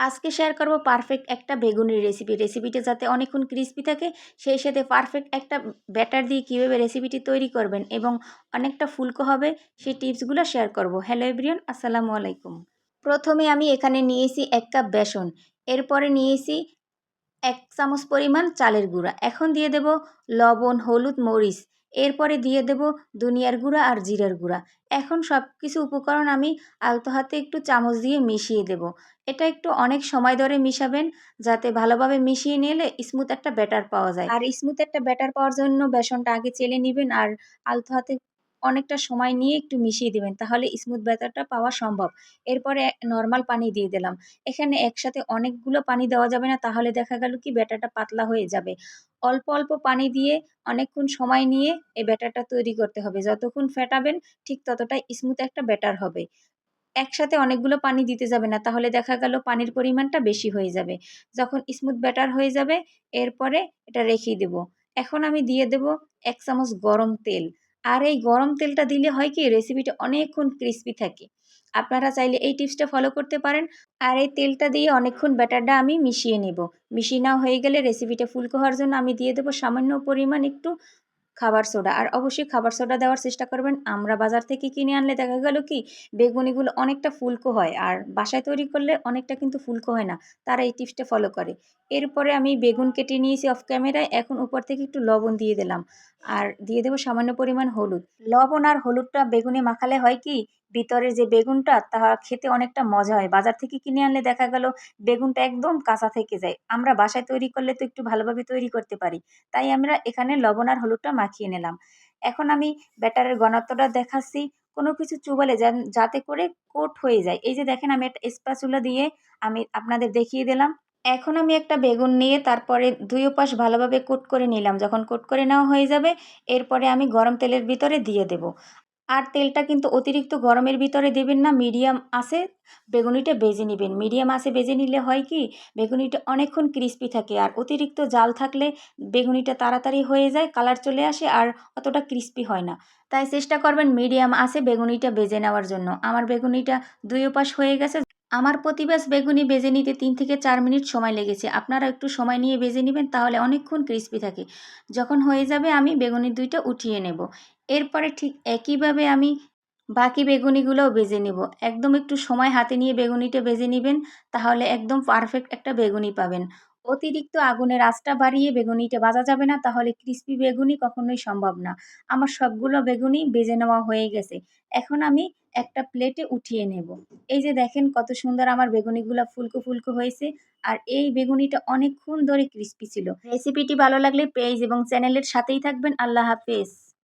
আজকে শেয়ার করব পারফেক্ট একটা বেগুনের রেসিপি রেসিপিটা যাতে অনেকক্ষণ ক্রিস্পি থাকে, সেই সাথে পারফেক্ট একটা ব্যাটার দিয়ে কীভাবে রেসিপিটি তৈরি করবেন এবং অনেকটা ফুলকো হবে, সেই টিপসগুলো শেয়ার করব। হ্যালো এভরিয়ন আসসালামু আলাইকুম। প্রথমে আমি এখানে নিয়েছি এক কাপ বেসন। এরপরে নিয়েছি এক চামচ পরিমাণ চালের গুঁড়া। এখন দিয়ে দেব লবণ, হলুদ, মরিচ। এরপরে দিয়ে দেব দুনিয়ার গুঁড়া আর জিরার গুঁড়া। এখন সব কিছু উপকরণ আমি আলতো হাতে একটু চামচ দিয়ে মিশিয়ে দেব। এটা একটু অনেক সময় ধরে মিশাবেন, যাতে ভালোভাবে মিশিয়ে নিলে স্মুথ একটা ব্যাটার পাওয়া যায়। আর স্মুথ একটা ব্যাটার পাওয়ার জন্য বেসনটা আগে চেলে নেবেন আর আলতো হাতে অনেকটা সময় নিয়ে একটু মিশিয়ে দেবেন, তাহলে স্মুথ ব্যাটারটা পাওয়া সম্ভব। এরপরে নর্মাল পানি দিয়ে দিলাম। এখানে একসাথে অনেকগুলো পানি দেওয়া যাবে না, তাহলে দেখা গেল কি ব্যাটারটা পাতলা হয়ে যাবে। অল্প অল্প পানি দিয়ে অনেকক্ষণ সময় নিয়ে এই ব্যাটারটা তৈরি করতে হবে। যতক্ষণ ফেটাবেন, ঠিক ততটাই স্মুথ একটা ব্যাটার হবে। একসাথে অনেকগুলো পানি দিতে যাবে না, তাহলে দেখা গেল পানির পরিমাণটা বেশি হয়ে যাবে। যখন স্মুথ ব্যাটার হয়ে যাবে, এরপরে এটা রেখে দেব। এখন আমি দিয়ে দেব এক চামচ গরম তেল। আর এই গরম তেলটা দিলে হয় কি রেসিপিটা অনেকক্ষণ ক্রিস্পি থাকে। আপনারা চাইলে এই টিপসটা ফলো করতে পারেন। আর এই তেলটা দিয়ে অনেকক্ষণ ব্যাটারটা আমি মিশিয়ে নেব। মিশিয়ে নেওয়া হয়ে গেলে রেসিপিটা ফুল হওয়ার জন্য আমি দিয়ে দেবো সামান্য পরিমাণ একটু খাবার সোডা। আর অবশ্যই খাবার সোডা দেওয়ার চেষ্টা করবেন। আমরা বাজার থেকে কিনে আনলে দেখা গেল কি, বেগুনিগুলো অনেকটা ফুলকো হয় আর বাসায় তৈরি করলে অনেকটা কিন্তু ফুলকো হয় না, তারা এই টিপসটা ফলো করে। এরপরে আমি বেগুন কেটে নিয়েছি অফ ক্যামেরায় এখন উপর থেকে একটু লবণ দিয়ে দিলাম। আর দিয়ে দেবো সামান্য পরিমাণ হলুদ। লবণ আর হলুদটা বেগুনে মাখালে হয় কি, ভিতরের যে বেগুনটা, তা খেতে অনেকটা মজা হয়। বাজার থেকে কিনে আনলে দেখা গেল বেগুনটা একদম কাঁচা থেকে যায়। আমরা বাসায় তৈরি করলে তো একটু ভালোভাবে তৈরি করতে পারি। তাই আমরা এখানে লবণ আর হলুদটা মাখিয়ে নিলাম। এখন আমি ব্যাটারের ঘনত্বটা দেখাচ্ছি। কোনো কিছু চুবালে যাতে করে কোট হয়ে যায়। এই যে দেখেন আমি একটা স্প্যাচুলা দিয়ে আমি আপনাদের দেখিয়ে দিলাম। এখন আমি একটা বেগুন নিয়ে তারপরে দুই পাশ ভালোভাবে কোট করে নিলাম। যখন কোট করে নেওয়া হয়ে যাবে, এরপরে আমি গরম তেলের ভিতরে দিয়ে দেব। আর তেলটা কিন্তু অতিরিক্ত গরমের ভিতরে দেবেন না, মিডিয়াম আসে বেগুনিটা বেজে নেবেন। মিডিয়াম আসে বেজে নিলে হয় কি, বেগুনিটা অনেকক্ষণ ক্রিস্পি থাকে আর অতিরিক্ত জাল থাকলে বেগুনিটা তাড়াতাড়ি হয়ে যায় কালার চলে আসে আর অতটা ক্রিস্পি হয় না। তাই চেষ্টা করবেন মিডিয়াম আসে বেগুনিটা বেজে নেওয়ার জন্য। আমার বেগুনিটা দুই পাশ হয়ে গেছে। আমার প্রতিবেশ বেগুনি বেজে নিতে তিন থেকে চার মিনিট সময় লেগেছে। আপনারা একটু সময় নিয়ে বেজে নেবেন, তাহলে অনেকক্ষণ ক্রিস্পি থাকে। যখন হয়ে যাবে আমি বেগুনি দুইটা উঠিয়ে নেব। এরপরে ঠিক একইভাবে আমি বাকি বেগুনিগুলোও বেজে নেব। একদম একটু সময় হাতে নিয়ে বেগুনিটা বেজে নেবেন, তাহলে একদম পারফেক্ট একটা বেগুনি পাবেন। অতিরিক্ত আগুনের আঁচটা বাড়িয়ে বেগুনিটা ভাজা যাবে না, তাহলে ক্রিস্পি বেগুনি কখনোই সম্ভব না। আমার সবগুলো বেগুনি বেজে নেওয়া হয়ে গেছে। এখন আমি একটা প্লেটে উঠিয়ে নেব। এই যে দেখেন কত সুন্দর আমার বেগুনিগুলো ফুলকো ফুলকো হয়েছে, আর এই বেগুনিটা অনেকক্ষণ ধরে ক্রিস্পি ছিল। রেসিপিটি ভালো লাগলে পেজ এবং চ্যানেলের সাথেই থাকবেন। আল্লাহ হাফেজ।